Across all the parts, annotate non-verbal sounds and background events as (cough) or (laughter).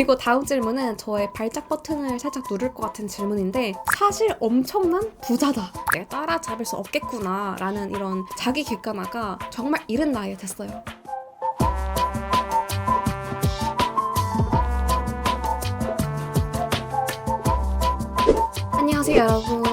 그리고 다음 질문은 저의 발작 버튼을 살짝 누를 것 같은 질문인데 사실 엄청난 부자다. 내가 따라잡을 수 없겠구나 라는 이런 자기 객관화가 정말 이른 나이에 됐어요. 안녕하세요 여러분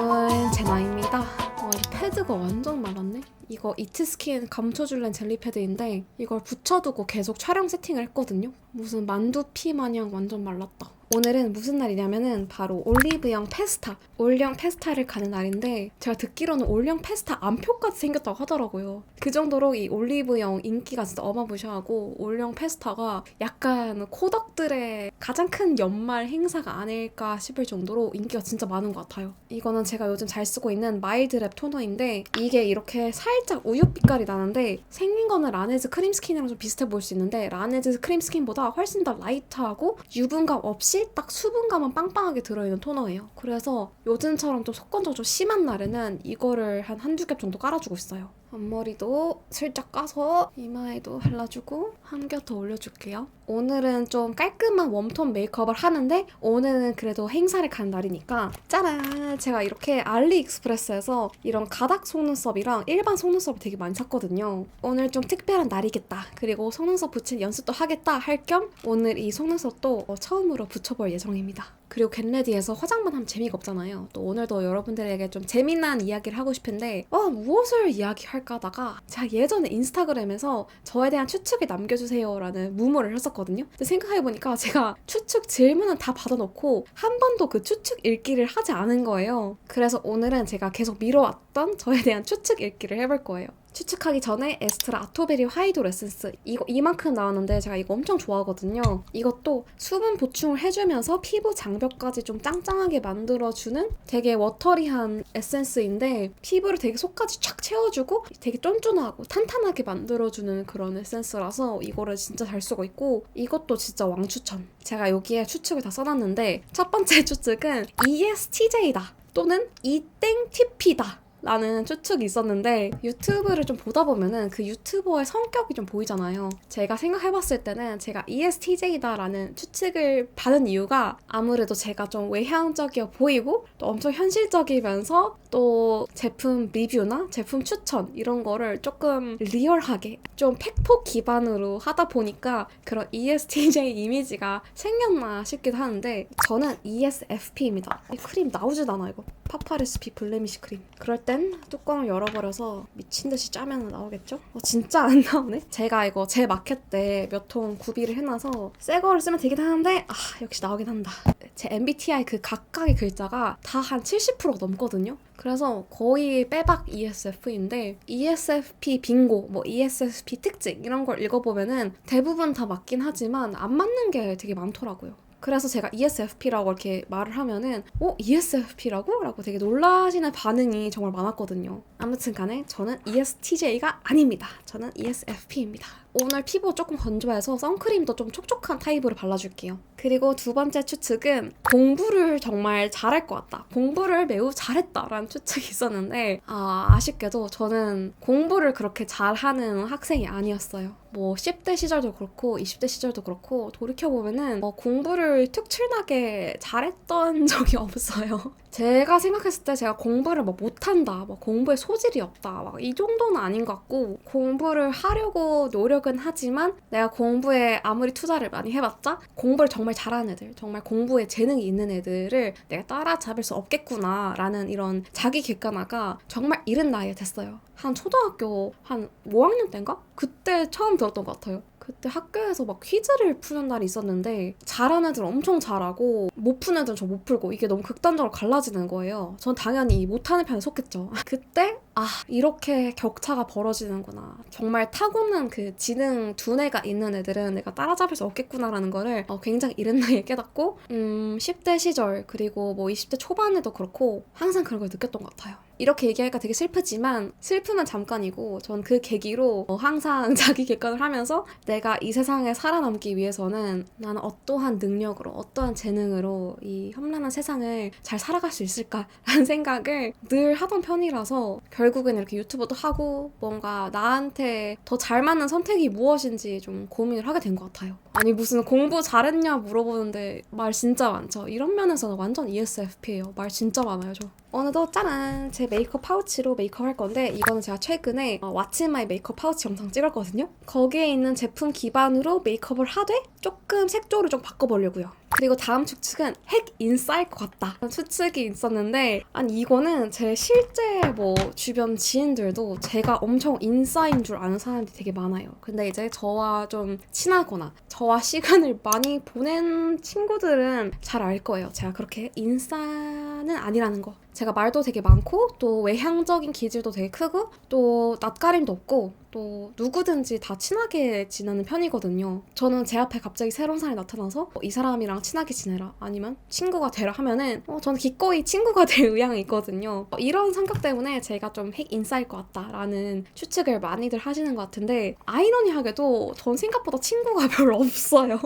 이거 이트스킨 감춰줄렌 젤리 패드인데 이걸 붙여두고 계속 촬영 세팅을 했거든요. 무슨 만두피 마냥 완전 말랐다 오늘은 무슨 날이냐면은 바로 올리브영 페스타 올영 페스타를 가는 날인데 제가 듣기로는 올영 페스타 안표까지 생겼다고 하더라고요 그 정도로 이 올리브영 인기가 진짜 어마무시하고 올영 페스타가 약간 코덕들의 가장 큰 연말 행사가 아닐까 싶을 정도로 인기가 진짜 많은 것 같아요. 이거는 제가 요즘 잘 쓰고 있는 마일드랩 토너인데 이게 이렇게 살짝 우유 빛깔이 나는데 생긴 거는 라네즈 크림 스킨이랑 좀 비슷해 보일 수 있는데 라네즈 크림 스킨보다 훨씬 더 라이트하고 유분감 없이 딱 수분감만 빵빵하게 들어있는 토너예요. 그래서 요즘처럼 좀 속건조 좀 심한 날에는 이거를 한 한두 겹 정도 깔아주고 있어요. 앞머리도 슬쩍 까서 이마에도 발라주고 한 겹 더 올려줄게요. 오늘은 좀 깔끔한 웜톤 메이크업을 하는데 오늘은 그래도 행사를 가는 날이니까 짜란! 제가 이렇게 알리익스프레스에서 이런 가닥 속눈썹이랑 일반 속눈썹을 되게 많이 샀거든요. 오늘 좀 특별한 날이겠다. 그리고 속눈썹 붙일 연습도 하겠다 할 겸 오늘 이 속눈썹도 어, 처음으로 붙여볼 예정입니다. 그리고 겟레디에서 화장만 하면 재미가 없잖아요. 또 오늘도 여러분들에게 좀 재미난 이야기를 하고 싶은데 어 무엇을 이야기할까 하다가 제가 예전에 인스타그램에서 저에 대한 추측을 남겨주세요라는 무모를 했었거든요. 근데 생각해보니까 제가 추측 질문은 다 받아놓고 한 번도 그 추측 읽기를 하지 않은 거예요. 그래서 오늘은 제가 계속 미뤄왔던 저에 대한 추측 읽기를 해볼 거예요. 추측하기 전에 에스트라 아토베리 화이도 에센스 이거 이만큼 나왔는데 제가 이거 엄청 좋아하거든요. 이것도 수분 보충을 해주면서 피부 장벽까지 좀 짱짱하게 만들어주는 되게 워터리한 에센스인데 피부를 되게 속까지 촥 채워주고 되게 쫀쫀하고 탄탄하게 만들어주는 그런 에센스라서 이거를 진짜 잘 쓰고 있고 이것도 진짜 왕추천. 제가 여기에 추측을 다 써놨는데 첫 번째 (laughs) 추측은 E ESTJ다 또는 이땡TP다. 라는 추측이 있었는데 유튜브를 좀 보다 보면은 그 유튜버의 성격이 좀 보이잖아요. 제가 생각해봤을 때는 제가 ESTJ다라는 추측을 받은 이유가 아무래도 제가 좀 외향적이어 보이고 또 엄청 현실적이면서 또 제품 리뷰나 제품 추천 이런 거를 조금 리얼하게 좀 팩폭 기반으로 하다 보니까 그런 ESTJ 이미지가 생겼나 싶기도 하는데 저는 ESFP입니다. 이 크림 나오지도 않아 이거. 파파레스피 블레미시 크림. 그럴 땐 뚜껑을 열어버려서 미친 듯이 짜면 나오겠죠? 어, 진짜 안 나오네. 제가 이거 제 마켓 때 몇 통 구비를 해놔서 새 거를 쓰면 되긴 하는데 아 역시 나오긴 한다. 제 MBTI 그 각각의 글자가 다 한 70% 넘거든요. 그래서 거의 빼박 E ESF인데 ESFP 빙고, 뭐 ESFP 특징 이런 걸 읽어보면은 대부분 다 맞긴 하지만 안 맞는 게 되게 많더라고요. 그래서 제가 ESFP라고 이렇게 말을 하면은 어? ESFP라고? 라고 되게 놀라시는 반응이 정말 많았거든요. 아무튼 간에 저는 ESTJ가 아닙니다. 저는 ESFP입니다. 오늘 피부 조금 건조해서 선크림도 좀 촉촉한 타입으로 발라줄게요. 그리고 두 번째 추측은 공부를 정말 잘할 것 같다. 공부를 매우 잘했다라는 추측이 있었는데 아, 아쉽게도 저는 공부를 그렇게 잘하는 학생이 아니었어요. 뭐 10대 시절도 그렇고 20대 시절도 그렇고 돌이켜보면은 뭐 공부를 특출나게 잘했던 (laughs) 적이 없어요. 제가 생각했을 때 제가 공부를 뭐 못한다, 뭐 공부에 소질이 없다, 막 이 정도는 아닌 것 같고 공부를 하려고 노력은 하지만 내가 공부에 아무리 투자를 많이 해봤자 공부를 정말 잘하는 애들, 정말 공부에 재능이 있는 애들을 내가 따라잡을 수 없겠구나라는 이런 자기 객관화가 정말 이른 나이에 됐어요. 한 초등학교 한 5학년 때인가? 그때 처음 들었던 것 같아요. 그때 학교에서 막 퀴즈를 푸는 날이 있었는데 잘하는 애들은 엄청 잘하고 못 푸는 애들은 저 못 풀고 이게 너무 극단적으로 갈라지는 거예요. 전 당연히 못하는 편에 속했죠. (laughs) 그때 아 이렇게 격차가 벌어지는구나. 정말 타고난 그 지능 두뇌가 있는 애들은 내가 따라잡을 수 없겠구나라는 거를 어, 굉장히 이른 나이에 깨닫고 음 10대 시절 그리고 뭐 20대 초반에도 그렇고 항상 그런 걸 느꼈던 것 같아요. 이렇게 얘기하니까 되게 슬프지만 슬픔은 잠깐이고 전 그 계기로 어, 항상 (laughs) 자기 객관을 하면서 내가 이 세상에 살아남기 위해서는 나는 어떠한 능력으로 어떠한 재능으로 이 험난한 세상을 잘 살아갈 수 있을까라는 (laughs) 생각을 늘 하던 편이라서 결국엔 이렇게 유튜브도 하고 뭔가 나한테 더 잘 맞는 선택이 무엇인지 좀 고민을 하게 된 것 같아요. 아니 무슨 공부 잘했냐 물어보는데 말 진짜 많죠. 이런 면에서는 완전 ESFP예요. 말 진짜 많아요 저. 어느덧 짜란 제 메이크업 파우치로 메이크업 할 건데 이거는 제가 최근에 어, 왓츠 마이 메이크업 파우치 영상 찍었거든요. 거기에 있는 제품 기반으로 메이크업을 하되 조금 색조를 좀 바꿔보려고요. 그리고 다음 추측은 핵 인싸일 것 같다. 추측이 있었는데 아니 이거는 제 실제 뭐 주변 지인들도 제가 엄청 인싸인 줄 아는 사람들이 되게 많아요. 근데 이제 저와 좀 친하거나 저와 시간을 많이 보낸 친구들은 잘 알 거예요. 제가 그렇게 인싸는 아니라는 거. 제가 말도 되게 많고 또 외향적인 기질도 되게 크고 또 낯가림도 없고 또 누구든지 다 친하게 지내는 편이거든요. 저는 제 앞에 갑자기 새로운 사람이 나타나서 어, 이 사람이랑 친하게 지내라 아니면 친구가 되라 하면은 어, 저는 기꺼이 친구가 될 (laughs) 의향이 있거든요. 어, 이런 성격 때문에 제가 좀 핵 인싸일 것 같다라는 추측을 많이들 하시는 것 같은데 아이러니하게도 전 생각보다 친구가 (laughs) 별로 없어요.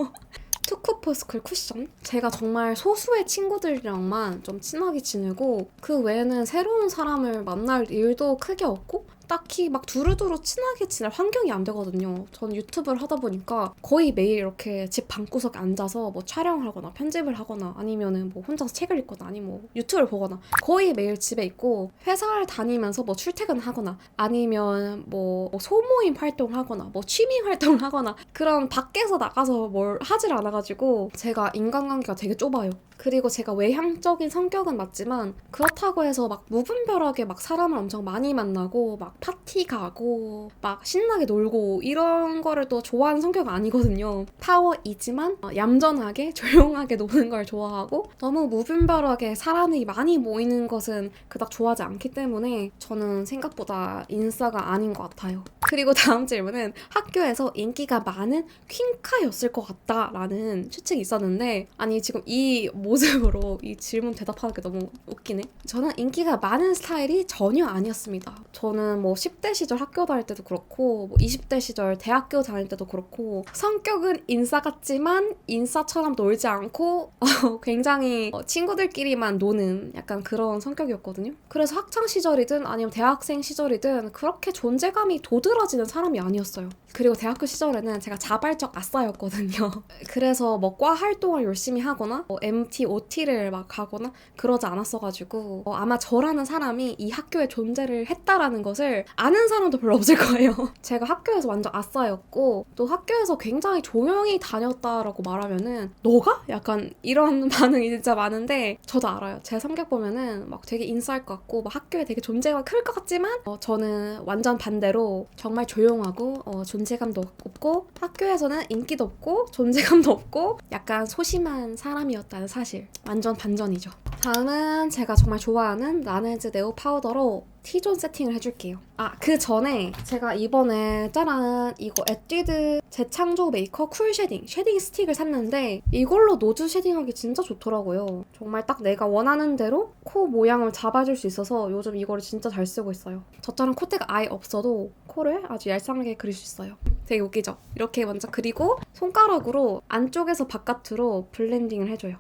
투쿠포스쿨 쿠션? 제가 정말 소수의 친구들이랑만 좀 친하게 지내고 그 외에는 새로운 사람을 만날 일도 크게 없고 딱히 막 두루두루 친하게 지낼 환경이 안 되거든요. 저는 유튜브를 하다 보니까 거의 매일 이렇게 집 방구석에 앉아서 뭐 촬영을 하거나 편집을 하거나 아니면은 뭐 혼자서 책을 읽거나 아니면 뭐 유튜브를 보거나 거의 매일 집에 있고 회사를 다니면서 뭐 출퇴근을 하거나 아니면 뭐 소모임 활동을 하거나 뭐 취미 활동을 (laughs) 하거나 그런 밖에서 나가서 뭘 하질 않아가지고 제가 인간관계가 되게 좁아요. 그리고 제가 외향적인 성격은 맞지만 그렇다고 해서 막 무분별하게 막 사람을 엄청 많이 만나고 막 파티 가고 막 신나게 놀고 이런 거를 또 좋아하는 성격은 아니거든요. 파워이지만 어, 얌전하게 (laughs) 조용하게 노는 걸 좋아하고 너무 무분별하게 사람이 많이 모이는 것은 그닥 좋아하지 않기 때문에 저는 생각보다 인싸가 아닌 것 같아요. 그리고 다음 질문은 학교에서 인기가 많은 퀸카였을 것 같다라는 추측이 있었는데 아니 지금 이 모 습으로 이 질문 대답하는 게 너무 웃기네. 저는 인기가 많은 스타일이 전혀 아니었습니다. 저는 뭐 10대 시절 학교 다닐 때도 그렇고 뭐 20대 시절 대학교 다닐 때도 그렇고 성격은 인싸 같지만 인싸처럼 놀지 않고 어, 굉장히 어, 친구들끼리만 노는 약간 그런 성격이었거든요. 그래서 학창 시절이든 아니면 대학생 시절이든 그렇게 존재감이 도드라지는 사람이 아니었어요. 그리고 대학교 시절에는 제가 자발적 아싸였거든요. (laughs) 그래서 뭐 과 활동을 열심히 하거나 뭐 MT, OT를 막 가거나 그러지 않았어가지고 어, 아마 저라는 사람이 이 학교에 존재를 했다라는 것을 아는 사람도 별로 없을 거예요. (laughs) 제가 학교에서 완전 아싸였고 또 학교에서 굉장히 조용히 다녔다라고 말하면은 너가? 약간 이런 (laughs) 반응이 진짜 많은데 저도 알아요. 제 성격 보면은 막 되게 인싸일 것 같고 막 학교에 되게 존재가 클 것 같지만 어, 저는 완전 반대로 정말 조용하고 어, 존재감도 없고 학교에서는 인기도 없고 존재감도 없고 약간 소심한 사람이었다는 사실 완전 반전이죠. 다음은 제가 정말 좋아하는 라네즈 네오 파우더로 T존 세팅을 해줄게요. 아, 그 전에 제가 이번에 짜란 이거 에뛰드 재창조 메이커 쿨 쉐딩 쉐딩 스틱을 샀는데 이걸로 노즈 쉐딩하기 진짜 좋더라고요. 정말 딱 내가 원하는 대로 코 모양을 잡아줄 수 있어서 요즘 이거를 진짜 잘 쓰고 있어요. 저처럼 콧대가 아예 없어도 코를 아주 얄쌍하게 그릴 수 있어요. 되게 웃기죠? 이렇게 먼저 그리고 손가락으로 안쪽에서 바깥으로 블렌딩을 해줘요.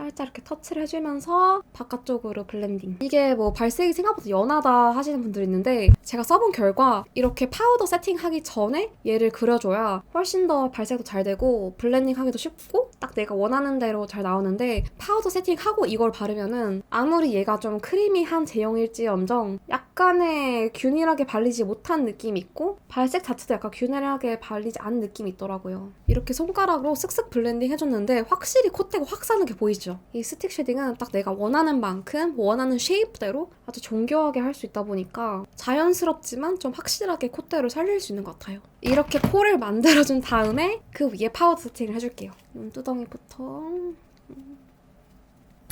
살짝 이렇게 터치를 해주면서 바깥쪽으로 블렌딩. 이게 뭐 발색이 생각보다 연하다 하시는 분들 있는데 제가 써본 결과 이렇게 파우더 세팅하기 전에 얘를 그려줘야 훨씬 더 발색도 잘 되고 블렌딩 하기도 쉽고 딱 내가 원하는 대로 잘 나오는데 파우더 세팅하고 이걸 바르면은 아무리 얘가 좀 크리미한 제형일지언정 약간의 균일하게 발리지 못한 느낌이 있고 발색 자체도 약간 균일하게 발리지 않은 느낌이 있더라고요. 이렇게 손가락으로 쓱쓱 블렌딩 해줬는데 확실히 콧대가 확 사는 게 보이죠? 이 스틱 쉐딩은 딱 내가 원하는 만큼 원하는 쉐입대로 아주 정교하게 할 수 있다 보니까 자연스럽지만 좀 확실하게 콧대를 살릴 수 있는 것 같아요. 이렇게 코를 만들어준 다음에 그 위에 파우더 세팅을 해줄게요. 눈두덩이부터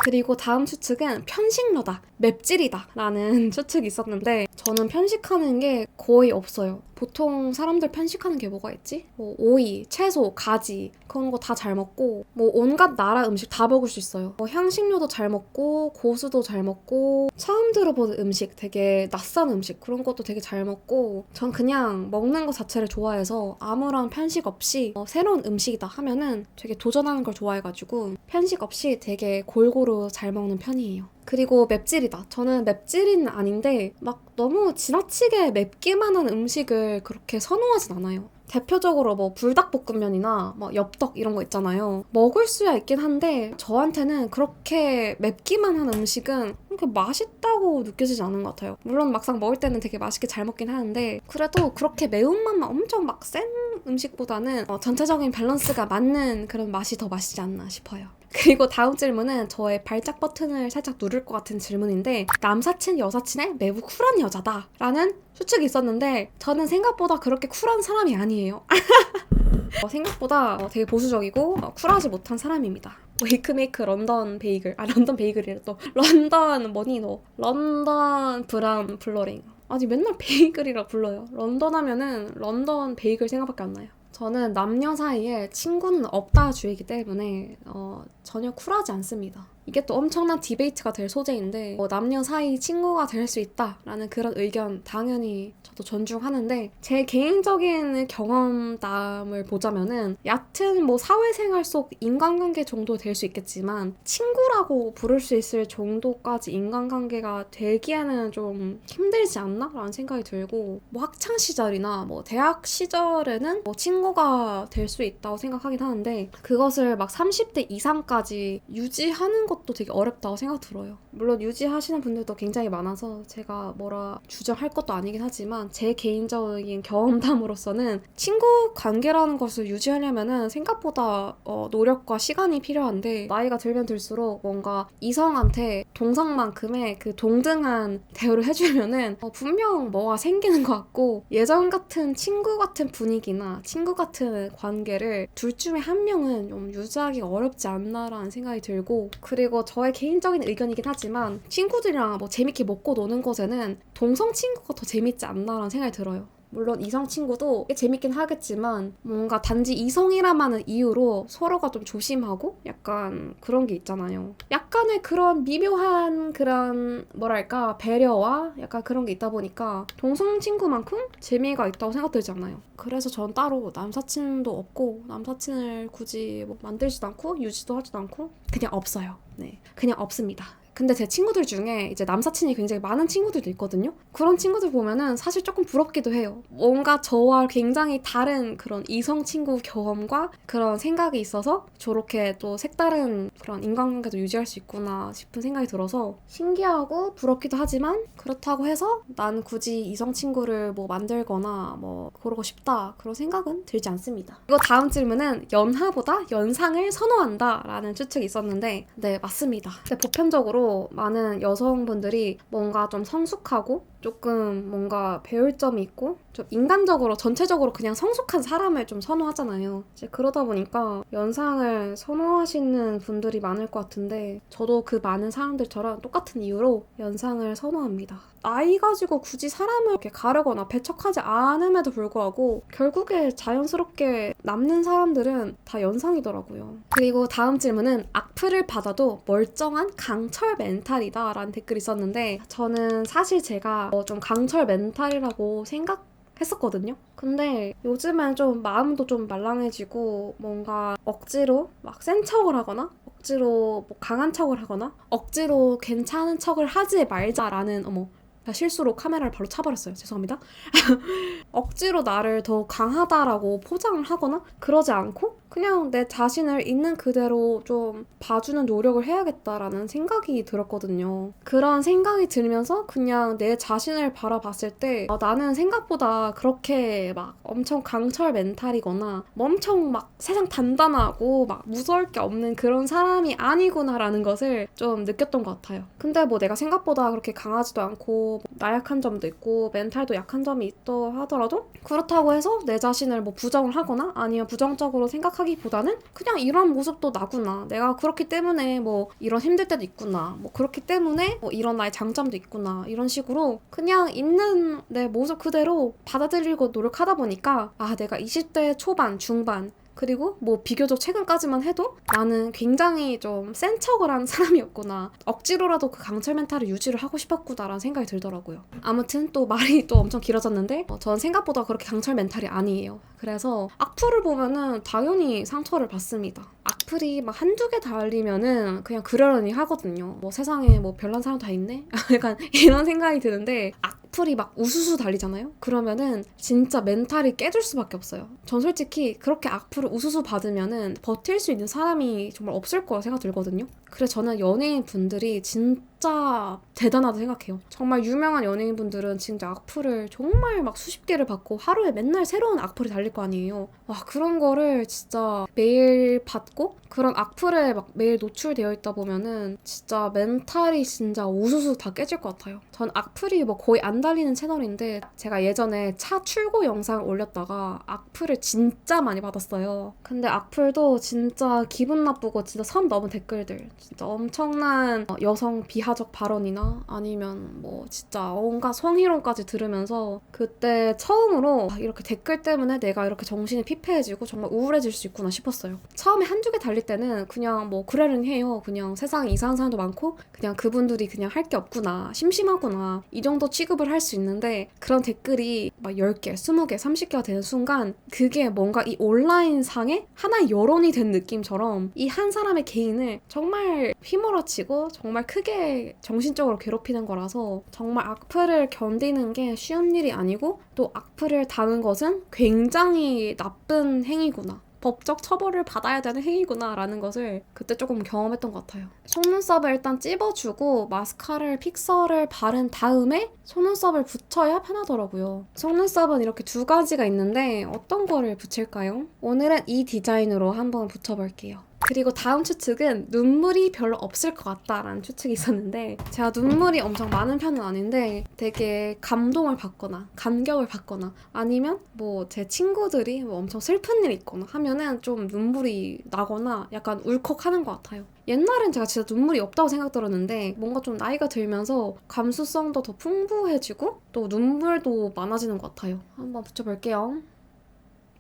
그리고 다음 추측은 편식러다, 맵찔이다 라는 (laughs) 추측이 있었는데 저는 편식하는 게 거의 없어요. 보통 사람들 편식하는 게 뭐가 있지? 뭐 오이, 채소, 가지 그런 거 다 잘 먹고 뭐 온갖 나라 음식 다 먹을 수 있어요. 뭐 향신료도 잘 먹고 고수도 잘 먹고 처음 들어보는 음식 되게 낯선 음식 그런 것도 되게 잘 먹고 전 그냥 먹는 것 자체를 좋아해서 아무런 편식 없이 어, 새로운 음식이다 하면은 되게 도전하는 걸 좋아해가지고 편식 없이 되게 골고루 잘 먹는 편이에요. 그리고 맵찔이다. 저는 맵찔이는 아닌데 막 너무 지나치게 맵기만 한 음식을 그렇게 선호하진 않아요. 대표적으로 뭐 불닭볶음면이나 뭐 엽떡 이런 거 있잖아요. 먹을 수야 있긴 한데 저한테는 그렇게 맵기만 한 음식은 그렇게 맛있다고 느껴지지 않은 것 같아요. 물론 막상 먹을 때는 되게 맛있게 잘 먹긴 하는데 그래도 그렇게 매운맛만 엄청 막 센 음식보다는 어, 전체적인 밸런스가 맞는 그런 맛이 더 맛있지 않나 싶어요. 그리고 다음 질문은 저의 발작 버튼을 살짝 누를 것 같은 질문인데 남사친 여사친의 매우 쿨한 여자다 라는 추측이 있었는데 저는 생각보다 그렇게 쿨한 사람이 아니에요. (laughs) 어, 생각보다 어, 되게 보수적이고 어, 쿨하지 못한 사람입니다. 웨이크메이크 런던 베이글 아 런던 베이글이래. 또 런던 너 런던 브라운 블러링. 아니 맨날 베이글이라 불러요. 런던 하면은 런던 베이글 생각밖에 안 나요 저는 남녀 사이에 친구는 없다 주의이기 때문에 어, 전혀 쿨하지 않습니다. 이게 또 엄청난 디베이트가 될 소재인데 어, 남녀 사이 친구가 될 수 있다라는 그런 의견 당연히 저도 존중하는데 제 개인적인 경험담을 보자면은 얕은 뭐 사회생활 속 인간관계 정도 될 수 있겠지만 친구라고 부를 수 있을 정도까지 인간관계가 되기에는 좀 힘들지 않나라는 생각이 들고 뭐 학창 시절이나 뭐 대학 시절에는 뭐 친구가 될 수 있다고 생각하긴 하는데 그것을 막 30대 이상까지 유지하는 것도 되게 어렵다고 생각 들어요. 물론 유지하시는 분들도 굉장히 많아서 제가 뭐라 주장할 것도 아니긴 하지만 제 개인적인 경험담으로서는 친구 관계라는 것을 유지하려면은 생각보다 어, 노력과 시간이 필요한데 나이가 들면 들수록 뭔가 이성한테 동성만큼의 그 동등한 대우를 해주면은 어, 분명 뭐가 생기는 것 같고 예전 같은 친구 같은 분위기나 친구 같은 관계를 둘 중에 한 명은 좀 유지하기가 어렵지 않나라는 생각이 들고 그 리고 저의 개인적인 의견이긴 하지만 친구들이랑 뭐 재밌게 먹고 노는 것에는 동성 친구가 더 재밌지 않나라는 생각이 들어요. 물론 이성 친구도 재밌긴 하겠지만 뭔가 단지 이성이라마는 이유로 서로가 좀 조심하고 약간 그런 게 있잖아요. 약간의 그런 미묘한 그런 뭐랄까 배려와 약간 그런 게 있다 보니까 동성 친구만큼 재미가 있다고 생각되지 않아요. 그래서 전 따로 남사친도 없고 남사친을 굳이 뭐 만들지도 않고 유지도 하지도 않고 그냥 없어요. 네, 그냥 없습니다. 근데 제 친구들 중에 이제 남사친이 굉장히 많은 친구들도 있거든요. 그런 친구들 보면은 사실 조금 부럽기도 해요. 뭔가 저와 굉장히 다른 그런 이성 친구 경험과 그런 생각이 있어서 저렇게 또 색다른 그런 인간관계도 유지할 수 있구나 싶은 생각이 들어서 신기하고 부럽기도 하지만 그렇다고 해서 난 굳이 이성 친구를 뭐 만들거나 뭐 그러고 싶다 그런 생각은 들지 않습니다. 그리고 다음 질문은 연하보다 연상을 선호한다 라는 추측이 있었는데 네 맞습니다. 근데 보편적으로 많은 여성분들이 뭔가 좀 성숙하고 조금 뭔가 배울 점이 있고 좀 인간적으로 전체적으로 그냥 성숙한 사람을 좀 선호하잖아요. 이제 그러다 보니까 연상을 선호하시는 분들이 많을 것 같은데 저도 그 많은 사람들처럼 똑같은 이유로 연상을 선호합니다. 나이 가지고 굳이 사람을 이렇게 가르거나 배척하지 않음에도 불구하고 결국에 자연스럽게 남는 사람들은 다 연상이더라고요. 그리고 다음 질문은 악플을 받아도 멀쩡한 강철 멘탈이다 라는 댓글이 있었는데 저는 사실 제가 어, 좀 강철 멘탈이라고 생각 했었거든요. 근데 요즘엔 좀 마음도 좀 말랑해지고 뭔가 억지로 막 센 척을 하거나 억지로 뭐 강한 척을 하거나 억지로 괜찮은 척을 하지 말자라는 어머 실수로 카메라를 바로 차버렸어요. 죄송합니다. (laughs) 억지로 나를 더 강하다라고 포장을 하거나 그러지 않고 그냥 내 자신을 있는 그대로 좀 봐주는 노력을 해야겠다라는 생각이 들었거든요. 그런 생각이 들면서 그냥 내 자신을 바라봤을 때 아, 나는 생각보다 그렇게 막 엄청 강철 멘탈이거나 뭐 엄청 막 세상 단단하고 막 무서울 게 없는 그런 사람이 아니구나라는 것을 좀 느꼈던 것 같아요. 근데 뭐 내가 생각보다 그렇게 강하지도 않고 뭐 나약한 점도 있고 멘탈도 약한 점이 있더 하더라도 그렇다고 해서 내 자신을 뭐 부정을 하거나 아니면 부정적으로 생각 생각하기보다는 그냥 이런 모습도 나구나. 내가 그렇기 때문에 뭐 이런 힘들 때도 있구나. 뭐 그렇기 때문에 뭐 이런 나의 장점도 있구나. 이런 식으로 그냥 있는 내 모습 그대로 받아들이고 노력하다 보니까 아, 내가 20대 초반, 중반 그리고 뭐 비교적 최근까지만 해도 나는 굉장히 좀 센 척을 한 사람이었구나. 억지로라도 그 강철 멘탈을 유지를 하고 싶었구나라는 생각이 들더라고요. 아무튼 또 말이 또 엄청 길어졌는데 어, 전 생각보다 그렇게 강철 멘탈이 아니에요. 그래서 악플을 보면은 당연히 상처를 받습니다. 악플이 막 한두 개 달리면은 그냥 그러려니 하거든요. 뭐 세상에 뭐 별난 사람 다 있네? (laughs) 약간 이런 생각이 드는데 악 플이 막 우수수 달리잖아요? 그러면은 진짜 멘탈이 깨질 수밖에 없어요. 전 솔직히 그렇게 악플을 우수수 받으면은 버틸 수 있는 사람이 정말 없을 거라 생각 들거든요. 그래서 저는 연예인 분들이 진짜 대단하다 생각해요. 정말 유명한 연예인 분들은 진짜 악플을 정말 막 수십 개를 받고 하루에 맨날 새로운 악플이 달릴 거 아니에요. 와 그런 거를 진짜 매일 받고 그런 악플에 막 매일 노출되어 있다 보면은 진짜 멘탈이 진짜 우수수 다 깨질 것 같아요. 전 악플이 뭐 거의 안 달리는 채널인데 제가 예전에 차 출고 영상 올렸다가 악플을 진짜 많이 받았어요. 근데 악플도 진짜 기분 나쁘고 진짜 선 넘은 댓글들 진짜 엄청난 어, 여성 비하적 발언이나 아니면 뭐 진짜 온갖 성희롱까지 들으면서 그때 처음으로 아, 이렇게 댓글 때문에 내가 이렇게 정신이 피폐해지고 정말 우울해질 수 있구나 싶었어요. 처음에 한두 개 달릴 때는 그냥 뭐 그래는 해요. 그냥 세상에 이상한 사람도 많고 그냥 그분들이 그냥 할 게 없구나 심심하구나 이 정도 취급을 할 수 있는데 그런 댓글이 막 10개, 20개, 30개가 되는 순간 그게 뭔가 이 온라인 상에 하나의 여론이 된 느낌처럼 이 한 사람의 개인을 정말 휘몰아치고 정말 크게 정신적으로 괴롭히는 거라서 정말 악플을 견디는 게 쉬운 일이 아니고 또 악플을 다는 것은 굉장히 나쁜 행위구나. 법적 처벌을 받아야 되는 행위구나라는 것을 그때 조금 경험했던 것 같아요. 속눈썹을 일단 찝어주고 마스카라를 픽서를 바른 다음에 속눈썹을 붙여야 편하더라고요. 속눈썹은 이렇게 두 가지가 있는데 어떤 거를 붙일까요? 오늘은 이 디자인으로 한번 붙여볼게요. 그리고 다음 추측은 눈물이 별로 없을 것 같다라는 추측이 있었는데 제가 눈물이 엄청 많은 편은 아닌데 되게 감동을 받거나 감격을 받거나 아니면 뭐 제 친구들이 뭐 엄청 슬픈 일이 있거나 하면은 좀 눈물이 나거나 약간 울컥하는 것 같아요. 옛날엔 제가 진짜 눈물이 없다고 생각 들었는데 뭔가 좀 나이가 들면서 감수성도 더 풍부해지고 또 눈물도 많아지는 것 같아요. 한번 붙여볼게요.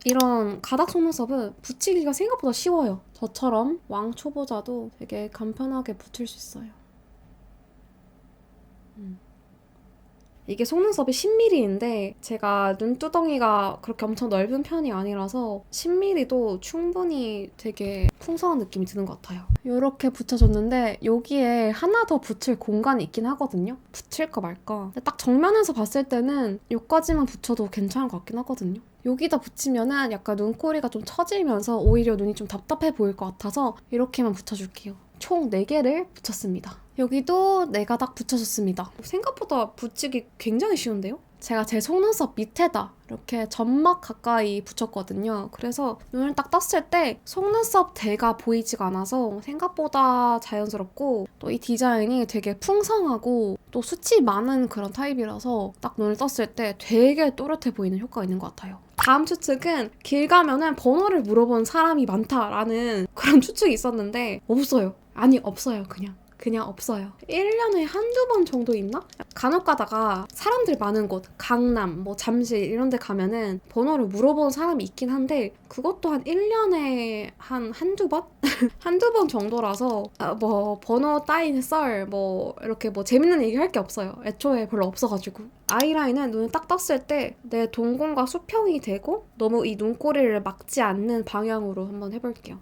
이런 가닥 속눈썹은 붙이기가 생각보다 쉬워요. 저처럼 왕 초보자도 되게 간편하게 붙일 수 있어요. 음. 이게 속눈썹이 10mm인데 제가 눈두덩이가 그렇게 엄청 넓은 편이 아니라서 10mm도 충분히 되게 풍성한 느낌이 드는 것 같아요. 이렇게 붙여줬는데 여기에 하나 더 붙일 공간이 있긴 하거든요. 붙일까 말까. 딱 정면에서 봤을 때는 여기까지만 붙여도 괜찮을 것 같긴 하거든요. 여기다 붙이면은 약간 눈꼬리가 좀 처지면서 오히려 눈이 좀 답답해 보일 것 같아서 이렇게만 붙여줄게요. 총 4개를 붙였습니다. 여기도 4가닥 붙여줬습니다. 생각보다 붙이기 굉장히 쉬운데요? 제가 제 속눈썹 밑에다 이렇게 점막 가까이 붙였거든요. 그래서 눈을 딱 떴을 때 속눈썹 대가 보이지가 않아서 생각보다 자연스럽고 또 이 디자인이 되게 풍성하고 또 숱이 많은 그런 타입이라서 딱 눈을 떴을 때 되게 또렷해 보이는 효과가 있는 것 같아요. 다음 추측은 길 가면은 번호를 물어본 사람이 많다라는 그런 추측이 있었는데 없어요. 아니 없어요 그냥. 그냥 없어요. 1년에 한두 번 정도 있나? 간혹 가다가 사람들 많은 곳, 강남, 뭐 잠실 이런 데 가면은 번호를 물어보는 사람이 있긴 한데 그것도 한 1년에 한 한두 번? (laughs) 한두 번 정도라서 아, 뭐 번호 따인 썰, 뭐 이렇게 뭐 재밌는 얘기 할 게 없어요. 애초에 별로 없어가지고. 아이라인은 눈을 딱 떴을 때 내 동공과 수평이 되고 너무 이 눈꼬리를 막지 않는 방향으로 한번 해볼게요.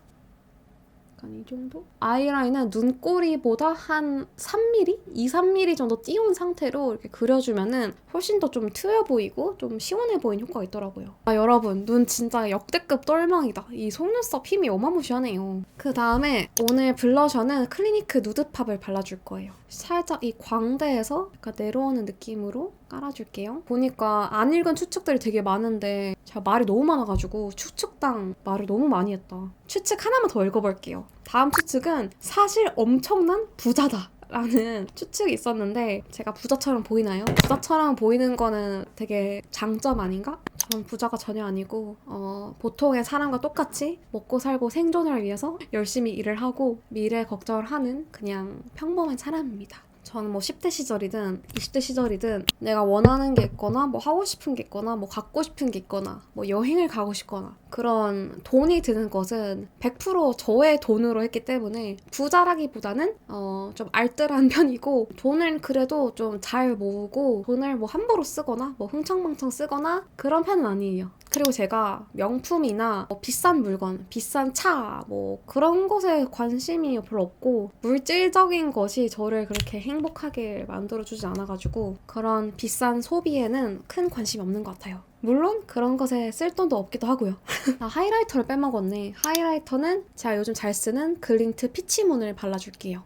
약간 이 정도? 아이라인은 눈꼬리보다 한 3mm? 2, 3mm 정도 띄운 상태로 이렇게 그려주면은 훨씬 더 좀 트여 보이고 좀 시원해 보이는 효과가 있더라고요. 아 여러분 눈 진짜 역대급 똘망이다. 이 속눈썹 힘이 어마무시하네요. 그 다음에 오늘 블러셔는 클리니크 누드팝을 발라줄 거예요. 살짝 이 광대에서 약간 내려오는 느낌으로 깔아줄게요. 보니까 안 읽은 추측들이 되게 많은데 제가 말이 너무 많아가지고 추측당 말을 너무 많이 했다. 추측 하나만 더 읽어볼게요. 다음 추측은 사실 엄청난 부자다. 라는 (laughs) 추측이 있었는데 제가 부자처럼 보이나요? 부자처럼 보이는 거는 되게 장점 아닌가? 전 부자가 전혀 아니고 어, 보통의 사람과 똑같이 먹고 살고 생존을 위해서 열심히 일을 하고 미래 걱정을 하는 그냥 평범한 사람입니다. 저는 뭐 10대 시절이든 20대 시절이든 내가 원하는 게 있거나 뭐 하고 싶은 게 있거나 뭐 갖고 싶은 게 있거나 뭐 여행을 가고 싶거나 그런 돈이 드는 것은 100% 저의 돈으로 했기 때문에 부자라기보다는 어, 좀 알뜰한 (laughs) 편이고 돈을 그래도 좀 잘 모으고 돈을 뭐 함부로 쓰거나 뭐 흥청망청 쓰거나 그런 편은 아니에요. 그리고 제가 명품이나 뭐 비싼 물건, 비싼 차, 뭐 그런 것에 관심이 별로 없고 물질적인 것이 저를 그렇게 행복하게 만들어주지 않아가지고 그런 비싼 소비에는 큰 관심이 없는 것 같아요. 물론 그런 것에 쓸 돈도 없기도 하고요. (laughs) 나 하이라이터를 빼먹었네. 하이라이터는 제가 요즘 잘 쓰는 글린트 피치문을 발라줄게요.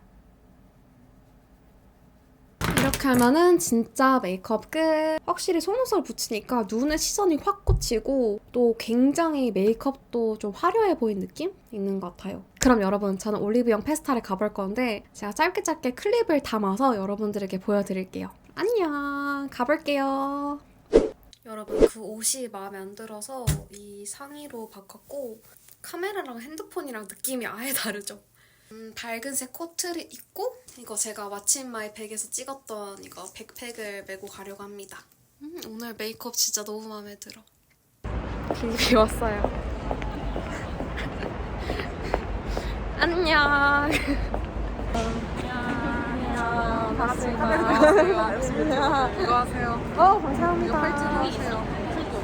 이렇게 하면은 진짜 메이크업 끝. 확실히 속눈썹을 붙이니까 눈에 시선이 확 꽂히고 또 굉장히 메이크업도 좀 화려해 보이는 느낌 있는 것 같아요. 그럼 여러분 저는 올리브영 페스타를 가볼 건데 제가 짧게 짧게 클립을 담아서 여러분들에게 보여드릴게요. 안녕 가볼게요. 여러분 그 옷이 마음에 안 들어서 이 상의로 바꿨고 카메라랑 핸드폰이랑 느낌이 아예 다르죠. 음, 밝은색 코트를 입고 이거 제가 마침 마이 백에서 찍었던 이거 백팩을 메고 가려고 합니다. 음, 오늘 메이크업 진짜 너무 마음에 들어. 길이 왔어요. (laughs) 안녕. 안녕. 반갑습니다. 이거 하세요. 어, 감사합니다. 하세요.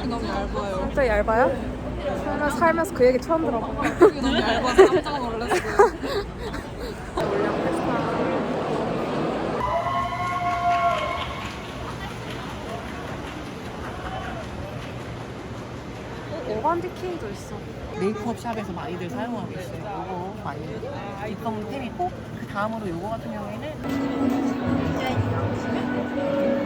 너무 얇아요. 진짜 얇아요? 살면서, 살면서 그 얘기 처음 들어봐. 너무 얇아서 깜짝 놀랐어요. 메이크업 샵에서 많이들 사용하고 있어요. 이거 많이 입던 템이고 그 다음으로 이거 같은 경우에는 디자인이 나오시면